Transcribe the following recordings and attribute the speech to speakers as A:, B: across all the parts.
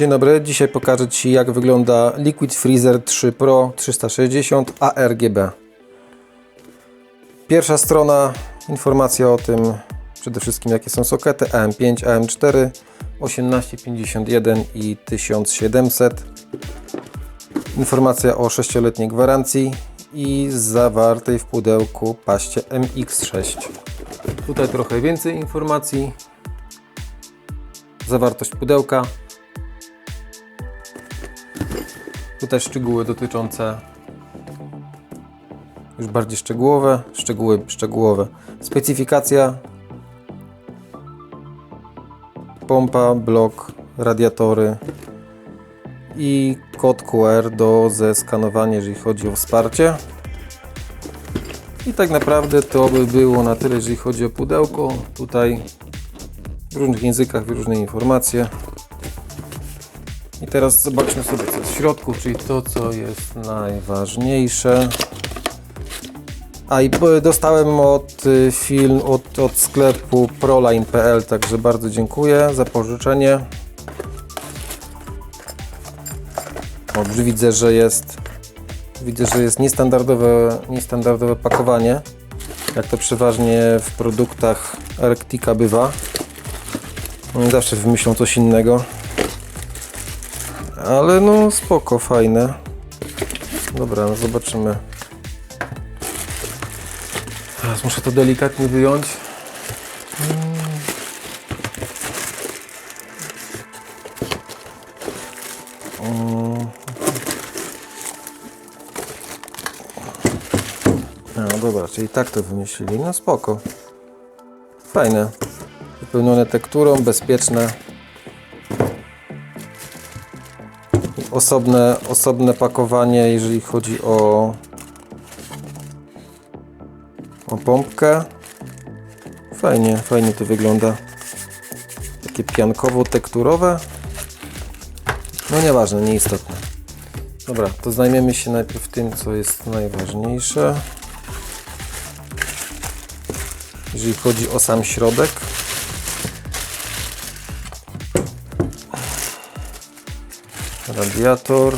A: Dzień dobry, dzisiaj pokażę Ci jak wygląda Liquid Freezer 3 Pro 360 ARGB. Pierwsza strona, informacja o tym przede wszystkim jakie są sokety AM5, AM4, 1851 i 1700. Informacja o 6-letniej gwarancji i zawartej w pudełku paście MX6. Tutaj trochę więcej informacji. Zawartość pudełka, Tutaj szczegóły dotyczące już bardziej szczegółowe, szczegóły szczegółowe. Specyfikacja pompa, blok, radiatory i kod QR do zeskanowania, jeżeli chodzi o wsparcie. I tak naprawdę to by było na tyle, jeżeli chodzi o pudełko. Tutaj w różnych językach, różne informacje. I teraz zobaczmy sobie co jest w środku, czyli to co jest najważniejsze. A i p- dostałem od y, film od, od sklepu proline.pl, także bardzo dziękuję za pożyczenie. O, widzę, że jest widzę, że jest niestandardowe, niestandardowe pakowanie, jak to przeważnie w produktach Arctica bywa. Zawsze wymyślą coś innego. Ale no spoko, fajne. Dobra, no zobaczymy. Teraz muszę to delikatnie wyjąć. No dobra, czyli tak to wymyślili. No spoko. Fajne. Wypełnione tekturą, bezpieczne. Osobne, osobne pakowanie, jeżeli chodzi o, o pompkę. Fajnie, fajnie to wygląda. Takie piankowo-tekturowe. No nieważne, nieistotne. Dobra, to zajmiemy się najpierw tym, co jest najważniejsze. Jeżeli chodzi o sam środek. Radiator.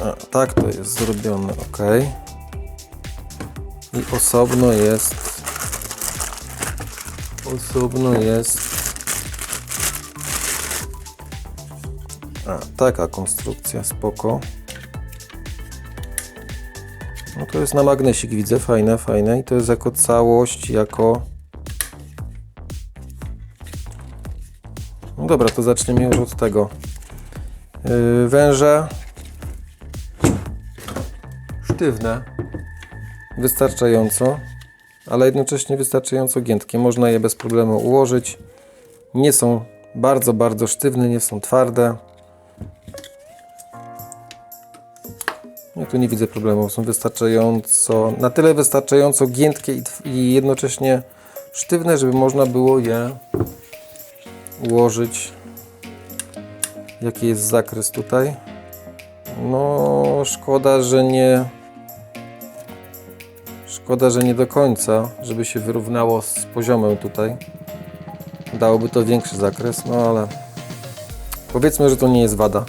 A: A, tak to jest zrobione, ok. I osobno jest. Osobno jest. A, taka konstrukcja, spoko. No to jest na magnesik, widzę, fajne, fajne. I to jest jako całość, jako... No dobra, to zaczniemy już od tego. Yy, węże. Sztywne. Wystarczająco. Ale jednocześnie wystarczająco giętkie. Można je bez problemu ułożyć. Nie są bardzo, bardzo sztywne, nie są twarde. Tu nie widzę problemu, są wystarczająco, na tyle wystarczająco giętkie i, i jednocześnie sztywne, żeby można było je ułożyć. Jaki jest zakres tutaj? No, szkoda, że nie. Szkoda, że nie do końca, żeby się wyrównało z poziomem tutaj. Dałoby to większy zakres, no ale powiedzmy, że to nie jest wada.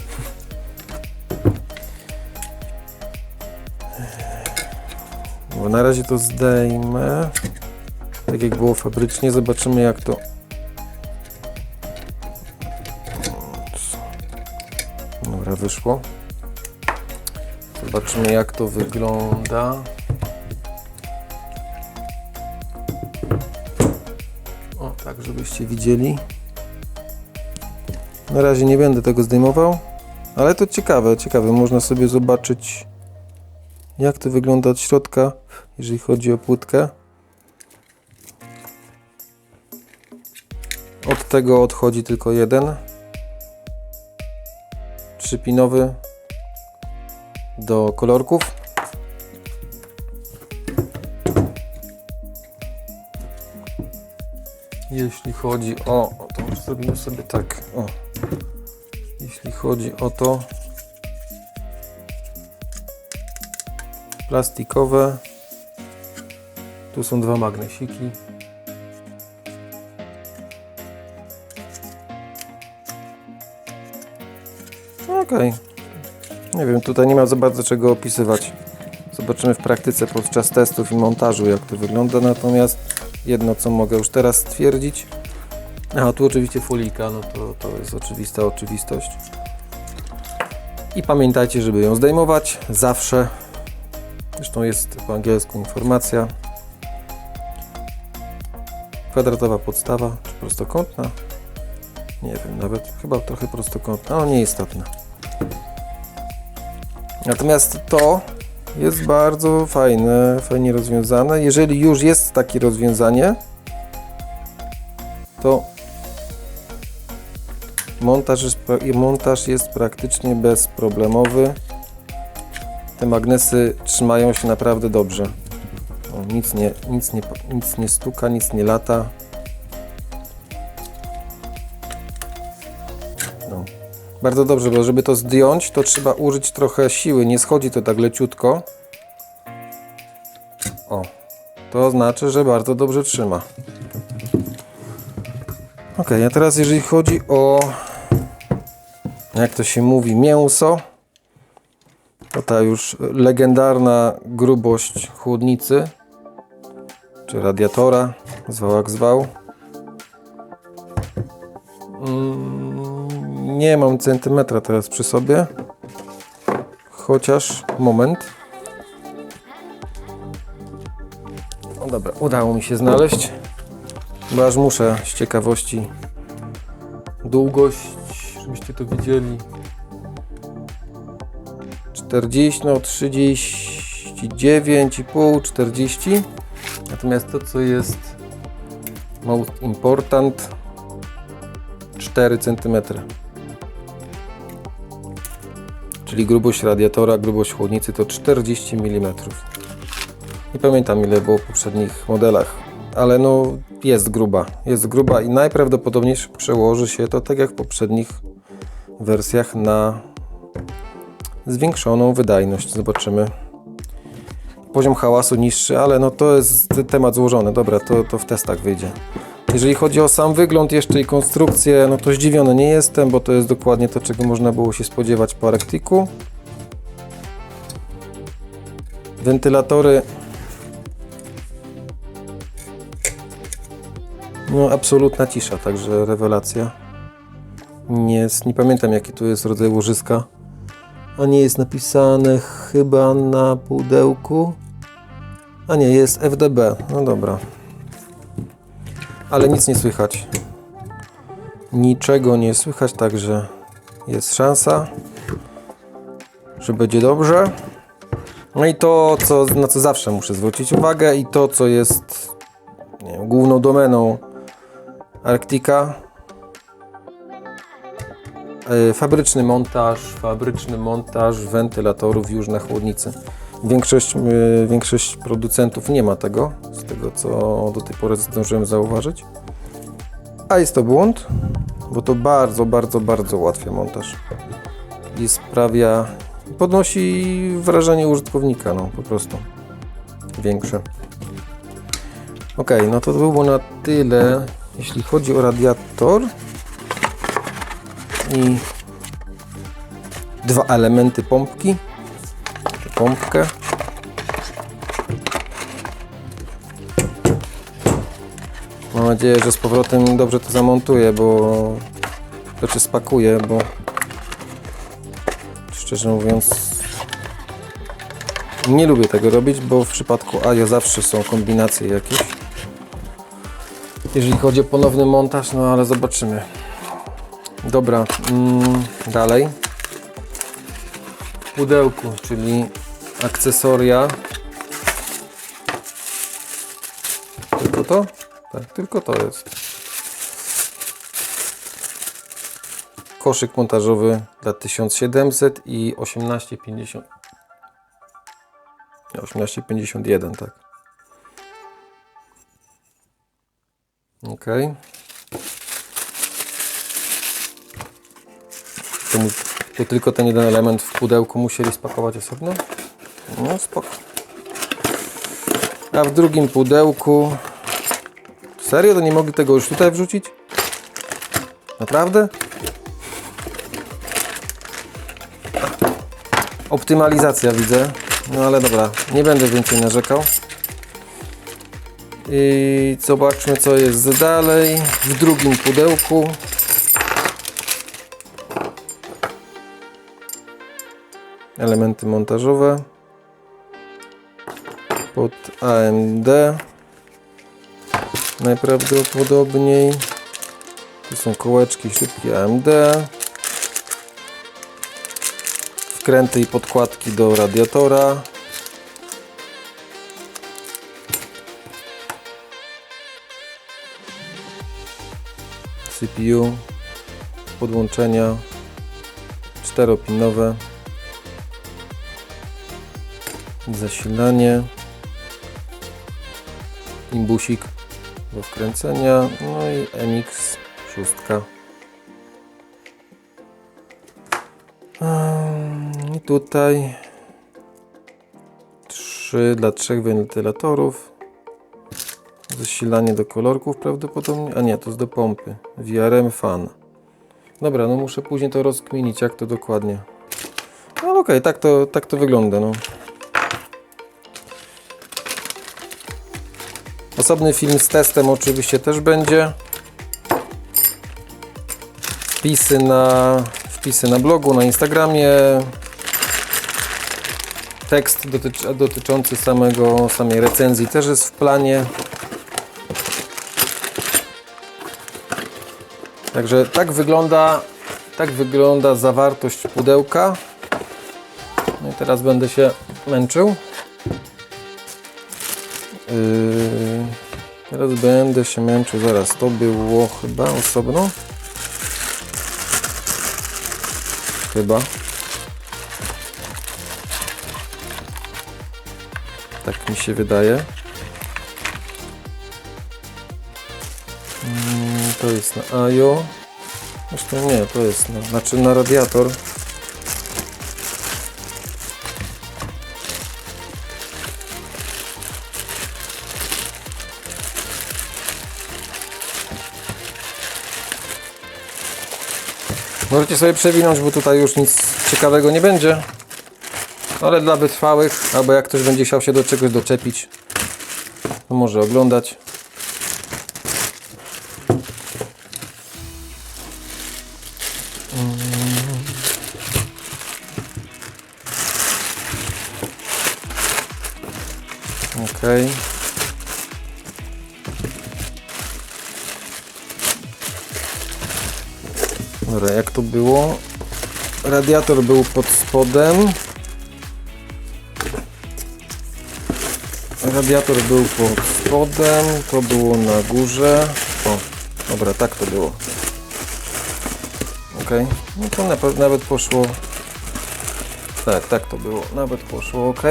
A: Bo na razie to zdejmę. Tak jak było fabrycznie. Zobaczymy jak to. Dobra, wyszło. Zobaczymy jak to wygląda. O, tak żebyście widzieli. Na razie nie będę tego zdejmował, ale to ciekawe, ciekawe. Można sobie zobaczyć jak to wygląda od środka, jeżeli chodzi o płytkę. Od tego odchodzi tylko jeden. Trzypinowy do kolorków. Jeśli chodzi o, to zrobimy sobie tak. O. Jeśli chodzi o to, plastikowe. Tu są dwa magnesiki. Okej. Nie wiem, tutaj nie ma za bardzo czego opisywać. Zobaczymy w praktyce podczas testów i montażu, jak to wygląda. Natomiast jedno, co mogę już teraz stwierdzić. A tu oczywiście folika, no to, to jest oczywista oczywistość. I pamiętajcie, żeby ją zdejmować zawsze. Zresztą jest po angielsku informacja. Kwadratowa podstawa, czy prostokątna? Nie wiem, nawet chyba trochę prostokątna, ale nieistotne. Natomiast to jest bardzo fajne, fajnie rozwiązane. Jeżeli już jest takie rozwiązanie, to montaż jest, montaż jest praktycznie bezproblemowy. Te magnesy trzymają się naprawdę dobrze. O, nic, nie, nic, nie, nic nie stuka, nic nie lata. No. Bardzo dobrze, bo żeby to zdjąć, to trzeba użyć trochę siły. Nie schodzi to tak leciutko. O, to znaczy, że bardzo dobrze trzyma. Ok, a teraz jeżeli chodzi o jak to się mówi, mięso, ta już legendarna grubość chłodnicy, czy radiatora, zwał jak zwał. Mm, Nie mam centymetra teraz przy sobie, chociaż moment. No dobra, udało mi się znaleźć, bo aż muszę z ciekawości długość, żebyście to widzieli. 40, no 39,5, 40. Natomiast to, co jest most important, 4 cm. Czyli grubość radiatora, grubość chłodnicy to 40 mm. Nie pamiętam ile było w poprzednich modelach, ale no jest gruba. Jest gruba i najprawdopodobniej przełoży się to tak jak w poprzednich wersjach na zwiększoną wydajność. Zobaczymy. Poziom hałasu niższy, ale no to jest temat złożony. Dobra, to, to w testach wyjdzie. Jeżeli chodzi o sam wygląd jeszcze i konstrukcję, no to zdziwiony nie jestem, bo to jest dokładnie to, czego można było się spodziewać po Arcticu. Wentylatory No, absolutna cisza, także rewelacja. Nie, nie pamiętam jaki tu jest rodzaj łożyska. A nie jest napisane chyba na pudełku. A nie, jest FDB. No dobra. Ale nic nie słychać. Niczego nie słychać, także jest szansa, że będzie dobrze. No i to, co, na co zawsze muszę zwrócić uwagę i to, co jest nie wiem, główną domeną Arctica. E, Fabryczny montaż, fabryczny montaż wentylatorów już na chłodnicy. Większość, e, większość producentów nie ma tego, z tego co do tej pory zdążyłem zauważyć. A jest to błąd, bo to bardzo, bardzo, bardzo ułatwia montaż. I sprawia, podnosi wrażenie użytkownika, no po prostu. Większe. Ok, no to było na tyle, jeśli chodzi o radiator i dwa elementy pompki. Pompkę. Mam nadzieję, że z powrotem dobrze to zamontuję, bo znaczy spakuję, bo szczerze mówiąc nie lubię tego robić, bo w przypadku AJO zawsze są kombinacje jakieś. Jeżeli chodzi o ponowny montaż, no ale zobaczymy. Dobra, mm, dalej. Pudełku, czyli akcesoria. Tylko to? Tak, tylko to jest. Koszyk montażowy dla 1700 i 1850. Nie, 1851, tak. Ok. To, mu- to tylko ten jeden element w pudełku musieli spakować osobno? No spoko. A w drugim pudełku... Serio? To nie mogli tego już tutaj wrzucić? Naprawdę? Optymalizacja widzę. No ale dobra, nie będę więcej narzekał. I zobaczmy co jest dalej. W drugim pudełku. Elementy montażowe. Pod AMD. Najprawdopodobniej. Tu są kołeczki, śrubki AMD. Wkręty i podkładki do radiatora. CPU, podłączenia czteropinowe, zasilanie, imbusik do wkręcenia, no i MX 6. I tutaj 3 dla trzech wentylatorów. Zasilanie do kolorków prawdopodobnie. A nie, to jest do pompy. VRM fan. Dobra, no muszę później to rozkminić, jak to dokładnie. No okej, tak, to, tak to wygląda. No. Osobny film z testem oczywiście też będzie. Wpisy na, wpisy na blogu, na Instagramie. Tekst dotycz, dotyczący samego, samej recenzji też jest w planie. Także tak wygląda, tak wygląda zawartość pudełka. No i teraz będę się męczył. Yy, teraz będę się męczył. Zaraz, to było chyba osobno. Chyba. Tak mi się wydaje. Mm, To jest na AJO. Zresztą nie, to jest na, znaczy na radiator. Możecie sobie przewinąć, bo tutaj już nic ciekawego nie będzie. Ale dla wytrwałych, albo jak ktoś będzie chciał się do czegoś doczepić, to może oglądać. Okej. Dobra, jak to było? Radiator był pod spodem. Radiator był pod spodem, to było na górze. O, dobra, tak to było. Ok, no to na, nawet poszło. Tak, tak to było. Nawet poszło ok.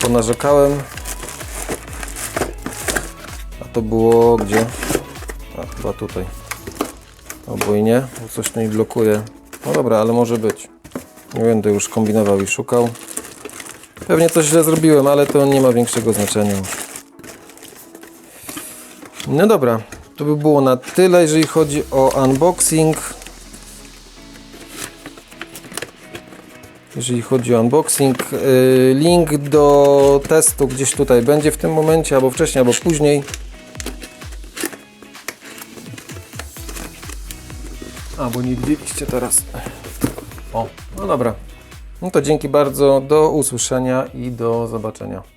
A: Ponarzekałem. A to było gdzie? A chyba tutaj. Albo i nie, bo coś tu mi blokuje. No dobra, ale może być. Nie będę już kombinował i szukał. Pewnie coś źle zrobiłem, ale to nie ma większego znaczenia. No dobra, to by było na tyle, jeżeli chodzi o unboxing. Jeżeli chodzi o unboxing, yy, link do testu gdzieś tutaj będzie w tym momencie, albo wcześniej, albo później. A, bo nie widzieliście teraz. O, no dobra. No to dzięki bardzo, do usłyszenia i do zobaczenia.